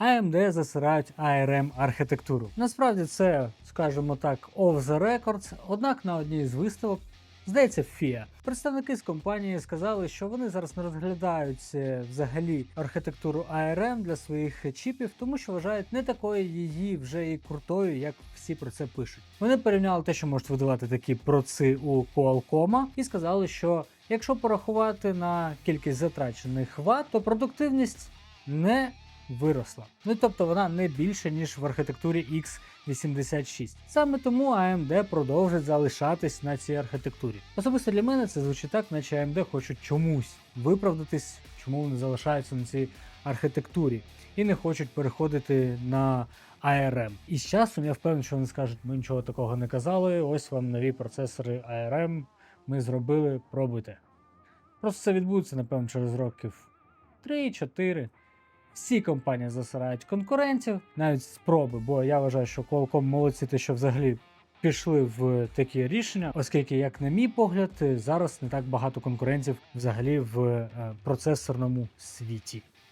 AMD засирають ARM архітектуру. Насправді це, скажімо так, off the records, однак на одній з виставок. Здається, FIA. Представники з компанії сказали, що вони зараз не розглядають е, взагалі архітектуру ARM для своїх чіпів, тому що вважають не такою її вже і крутою, як всі про це пишуть. Вони порівняли те, що можуть видавати такі проци у Qualcomm, і сказали, що якщо порахувати на кількість затрачених ват, то продуктивність не виросла. Ну тобто вона не більше, ніж в архітектурі X86. Саме тому AMD продовжить залишатись на цій архітектурі. Особисто для мене це звучить так, наче AMD хочуть чомусь виправдатись, чому вони залишаються на цій архітектурі і не хочуть переходити на ARM. І з часом я впевнений, що вони скажуть, ми нічого такого не казали. Ось вам нові процесори ARM. Ми зробили, пробуйте. Просто це відбудеться, напевно, через років 3-4. Всі компанії засирають конкурентів, навіть спроби, бо я вважаю, що Qualcomm молодці, те, що взагалі пішли в такі рішення, оскільки, як на мій погляд, зараз не так багато конкурентів взагалі в е, процесорному світі.